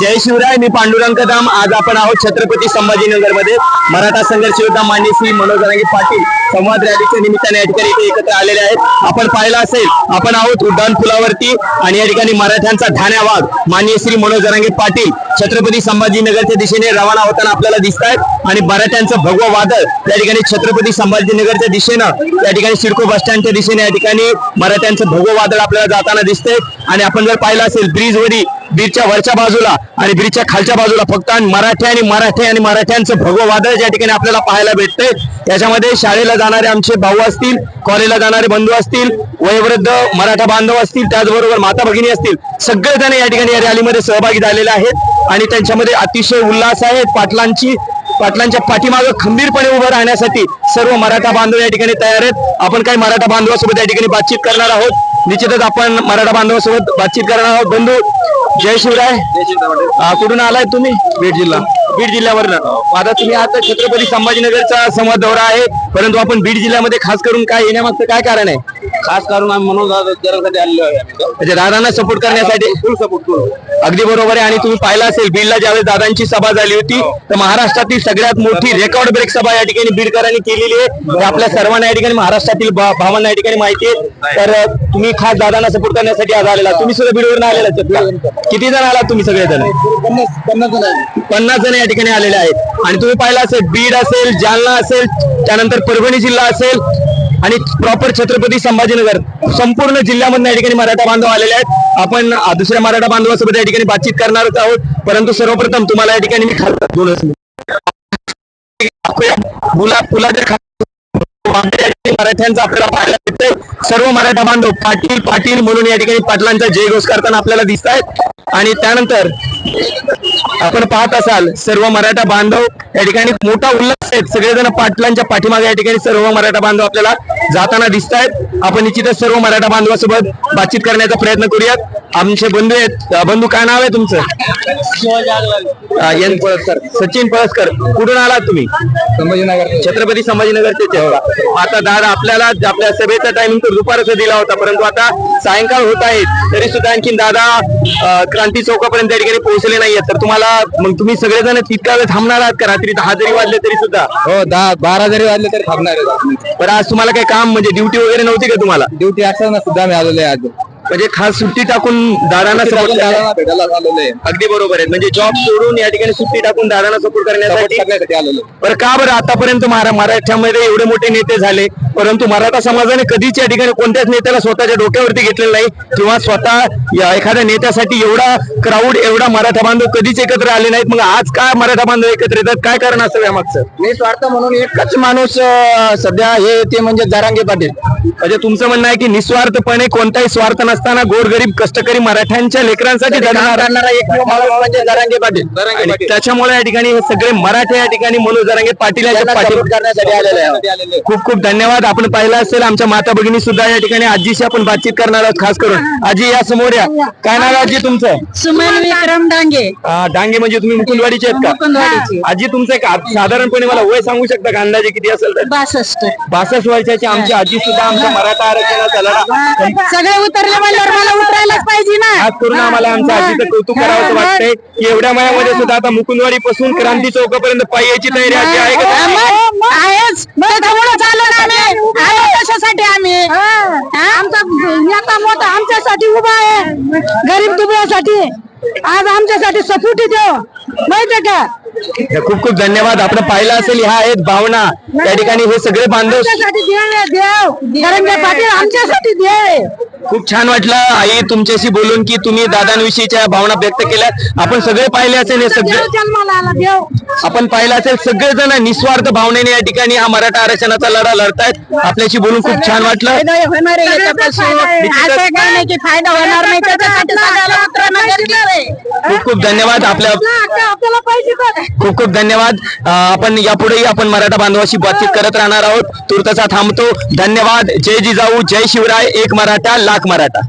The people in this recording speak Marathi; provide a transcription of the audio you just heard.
जय शिवराय मी पांडुरंग कदम आज आपण आहोत छत्रपती संभाजीनगरमध्ये मराठा संघर्ष योद्धा मान्य श्री मनोज जरांगे पाटील संवाद रॅलीच्या निमित्ताने या ठिकाणी इथे एकत्र आलेले आहेत. आपण पाहिलं असेल आपण आहोत उड्डाण पुलावरती आणि या ठिकाणी मराठ्यांचा ठाण्या वाघ मान्य श्री मनोज जरांगे पाटील छत्रपती संभाजीनगरच्या दिशेने रवाना होताना आपल्याला दिसत आहेत आणि मराठ्यांचं भगवं वादळ या ठिकाणी छत्रपती संभाजीनगरच्या दिशेनं या ठिकाणी सिडको बस स्टँडच्या दिशेने या ठिकाणी मराठ्यांचं भगवं वादळ आपल्याला जाताना दिसतंय. आणि आपण जर पाहिलं असेल ब्रिजवरी ब्रिजच्या वरच्या बाजूला आणि ब्रिजच्या खालच्या बाजूला फक्त आणि मराठी आणि मराठी आणि मराठ्यांचं भगवं वादळ ज्या ठिकाणी आपल्याला पाहायला भेटतंय त्याच्यामध्ये शाळेला जाणारे आमचे भाऊ असतील कॉलेजला जाणारे बंधू असतील वयोवृद्ध मराठा बांधव असतील त्याचबरोबर माता भगिनी असतील सगळेजण या ठिकाणी या रॅलीमध्ये सहभागी झालेले आहेत. आणि त्यांच्यामध्ये अतिशय उल्हास आहे. पाटलांची पाटलांच्या पाठीमागं खंबीरपणे उभं राहण्यासाठी सर्व मराठा बांधव या ठिकाणी तयार आहेत. आपण काही मराठा बांधवासोबत या ठिकाणी बातचीत करणार आहोत. निश्चितच आपण मराठा बांधवासोबत बातचीत करणार आहोत. बंधू जय शिवराय. कुठून आलाय तुम्ही? बीड जिल्हा. बीड जिल्ह्यावरनं आता तुम्ही आता छत्रपती संभाजीनगरचा संवाद दौरा आहे. परंतु आपण बीड जिल्ह्यामध्ये खास करून काय येण्यामागचं काय कारण आहे? खास करून आम्ही म्हणून जरासाठी आलेलो आहे आम्ही इथं. म्हणजे दादांना सपोर्ट करण्यासाठी? फुल सपोर्ट करू अगदी बरोबर आहे. आणि तुम्ही पाहिलं असेल बीडला ज्यावेळेस दादांची सभा झाली होती तर महाराष्ट्रातील सगळ्यात मोठी रेकॉर्ड ब्रेक सभा या ठिकाणी बीडकरांनी केलेली आहे. हे आपल्या सर्वांना या ठिकाणी महाराष्ट्रातील भा- भावांना या ठिकाणी माहिती आहे. तर अं, तुम्ही खास दादांना सपोर्ट करण्यासाठी आज आलेला तुम्ही सुद्धा बीडवरून आलेला किती जण आलात तुम्ही सगळेजण? पन्नास पन्नास जण पन्नास जण या ठिकाणी आलेले आहेत. आणि तुम्ही पाहिलं असेल बीड असेल जालना असेल त्यानंतर परभणी जिल्हा असेल आणि प्रॉपर छत्रपती संभाजीनगर संपूर्ण जिल्ह्यामधून या ठिकाणी मराठा बांधव आलेले आहेत. आपण दुसऱ्या मराठा बांधवासोबत या ठिकाणी बातचीत करणारच आहोत. परंतु सर्वप्रथम तुम्हाला या ठिकाणी मी खातात दोनच मुला फुलाच्या मराठ्यांचा आपल्याला पाहायला भेटतंय सर्व मराठा बांधव पाटील पाटील म्हणून या ठिकाणी पाटलांचा जयघोष करताना आपल्याला दिसत आहेत आणि त्यानंतर आपण पाहत असाल सर्व मराठा बांधव या ठिकाणी मोठा उल्हास आहेत. सगळेजण पाटलांच्या पाठीमागे या ठिकाणी सर्व मराठा बांधव आपल्याला जाताना दिसत आहेत. आपण निश्चितच सर्व मराठा बांधवासोबत बातचीत करण्याचा प्रयत्न करूयात. आमचे बंधू आहेत. बंधू काय नाव आहे तुमचं? एन पळसकर. सचिन पळसकर. कुठून आलात तुम्ही? संभाजीनगर छत्रपती संभाजीनगरचे आता दादा आपल्याला आपल्या सभेचा टायमिंग तर दुपारचा दिला होता परंतु आता सायंकाळ होत आहे. तरी सुद्धा आणखीन दादा क्रांती चौकापर्यंत त्या ठिकाणी पोहोचले नाहीये तर तुम्हाला मग तुम्ही सगळेजण तितका वेळ थांबणार आहात का? रात्री दहा जरी वाजले तरी सुद्धा? हो दहा बारा जरी वाजले तरी थांबणार आहे. बरं आज तुम्हाला काही काम म्हणजे ड्युटी वगैरे नव्हती का तुम्हाला? ड्युटी असताना सुद्धा आम्ही आलेलो आहे आज. म्हणजे खास सुट्टी टाकून दादांना सपोर्ट भेटायला आलेलो आहे. अगदी बरोबर आहे. म्हणजे जॉब सोडून या ठिकाणी सुट्टी टाकून दादांना सपोर्ट करण्यासाठी करण्यासाठी आलेलो आहे. बरं का बरं आतापर्यंत मरा- मराठ्यामध्ये एवढे मोठे नेते झाले? परंतु मराठा समाजाने कधीच या ठिकाणी कोणत्याच नेत्याला स्वतःच्या डोक्यावरती घेतलेलं नाही. किंवा स्वतः या एखाद्या नेत्यासाठी एवढा क्राऊड एवढा मराठा बांधव कधीच एकत्र आले नाहीत. मग आज काय मराठा बांधव एकत्र येतात? काय कारण असं यामागचं? निस्वार्थ म्हणून एकच माणूस अं, सध्या हे ते म्हणजे जरांगे पाटील. म्हणजे तुमचं म्हणणं आहे की निस्वार्थपणे कोणताही स्वार्थ नसताना गोरगरीब कष्टकरी मराठ्यांच्या लेकरांसाठी काम झटणारा करणारा एकमेव माणूस म्हणजे जरांगे पाटील. आणि त्याच्यामुळे या ठिकाणी हे सगळे मराठे या ठिकाणी मनोज जरांगे पाटील यांच्या त्यांना पाठी support करण्यासाठी आलेले आहे. खूप खूप धन्यवाद. आपण पाहिलं असेल आमच्या माता भगिनी सुद्धा या ठिकाणी आजीशी आपण बातचीत करणार आहोत खास करून. आजी या समोर या. काय नाव आहे आजी तुमचं? सुमन विक्रम डांगे डांगे म्हणजे तुम्ही मुकुंदवाडीचे आहेत का. आजी तुमचं एक आ- साधारणपणे मला वय सांगू शकता का? अंदाजे किती असेल तर? बासष्ट. बासष्ट वर्षाची आमची आजी सुद्धा आमच्या मराठा आरक्षणाचा लढा सगळे उतरले म्हणल्यावर मला उतरायलाच पाहिजे ना. खास करून आम्हाला आमच्या आजीचं कौतुक करावं वाटतंय. की एवढ्या वयामध्ये सुद्धा आता मुकुंदवाडी पासून क्रांती चौकापर्यंत पायी यायची तयारी आजी आहे का मग आहेच. त्याच्यामुळे आलो ना आम्ही. आलो कशासाठी आम्ही? हा? आमचा नेता मोठा आमच्यासाठी उभा आहे. गरीब दुबळ्यासाठी. आज आमच्यासाठी सपोर्टी देव माहितीये का? खूप खूप धन्यवाद. आपण पाहिलं असेल ह्या आहेत भावना. त्या ठिकाणी हे सगळे बांधव आमच्यासाठी देव आमच्यासाठी देव आहे. खूप छान वाटलं. आई तुमच्याशी बोलून की तुम्ही दादांविषयीच्या भावना व्यक्त केल्या आपण सगळे पाहिले असेल हे सगळे देव जन्माला आला देव. आपण पाहिलं असेल सगळेजण निस्वार्थ भावनेने या ठिकाणी हा मराठा आरक्षणाचा लढा लढतायत. आपल्याशी बोलून खूप छान वाटलं. खूप खूप धन्यवाद. आपल्या. खूप खूप धन्यवाद. आपण यापुढेही आपण मराठा बांधवाशी बातचीत करत राहणार आहोत. तुर्तसा थांबतो. धन्यवाद. जय जिजाऊ जय शिवराय. एक मराठा लाख मराठा